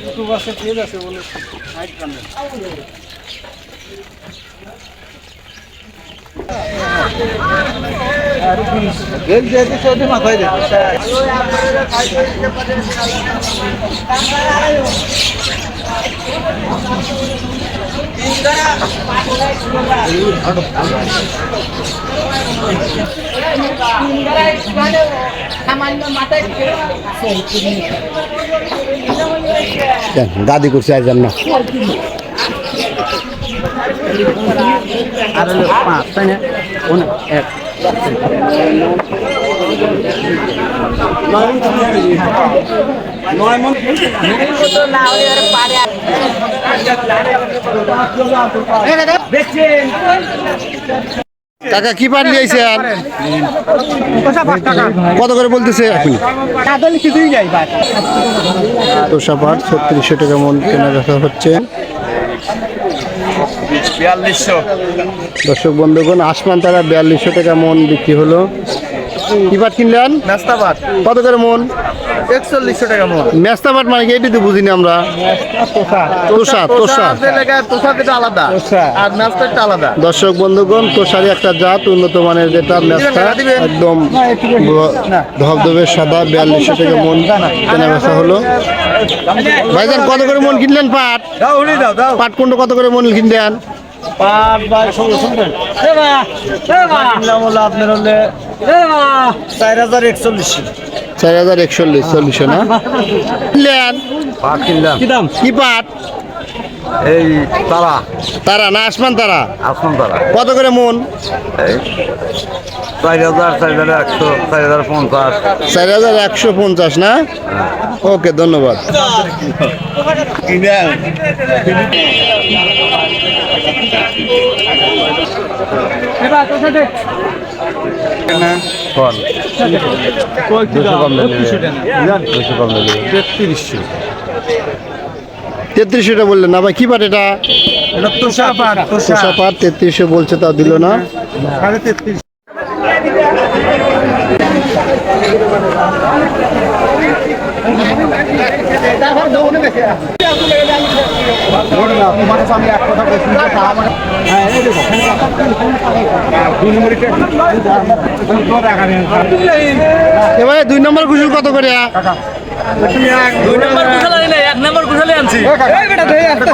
YouTube আছে page আছে বলে যেতে চৌধুরী মাথায় দে গাদি করছে আজ না আর হলো পাঁচ তাই না কোন এক নয় মন টাকা কি পার নিয়েছেন কত করে বলতেছে? এখন তোষা পাট ছত্রিশশো টাকা মন কেনা বেচা হচ্ছে দর্শক বন্ধুগণ আসমান তারা বিয়াল্লিশশো টাকা মন বিক্রি হলো। কি পাট কিনলেন? নাস্তাবাদ কত করে মন? একচল্লিশশো টাকা মন। মেস্তা পাট মানে কি? এটি তো বুঝিনি আমরা। তোষা। তোষা তোষা যেটা আলাদা। আর নাস্তাটা আলাদা। দর্শক বন্ধুগণ তোষারি একটা জাত উন্নত মানের যেটা মেস্তা একদম ধবধবে সাদা বিয়াল্লিশশো টাকা মন। কেনা বেচা হলো। ভাইজান কত করে মন কিনলেন পাট? দাও উনি দাও দাও। পাট কুণ্ড কত করে মন কিনলেন? ষোলো শুনবেন। আপনার হলে চার হাজার একচল্লিশশো চার হাজার একচল্লিশ চল্লিশশো না? কি পাট? এই তারা। তারা না আসমান তারা? আসমান তারা। কত করে মন? এই চার হাজার চার হাজার একশো চার হাজার পঞ্চাশ। চার হাজার একশো পঞ্চাশ না? ওকে ধন্যবাদ। তেত্রিশশোটা বললেন না ভাই কি পাট এটা? তোষা পাট তোষা। পাট তেত্রিশশো বলছে তা দিল না। সাড়ে তেত্রিশ। এবারে দুই নম্বর কুশুল কত করে দুই নম্বর এক নম্বর আনছি একটা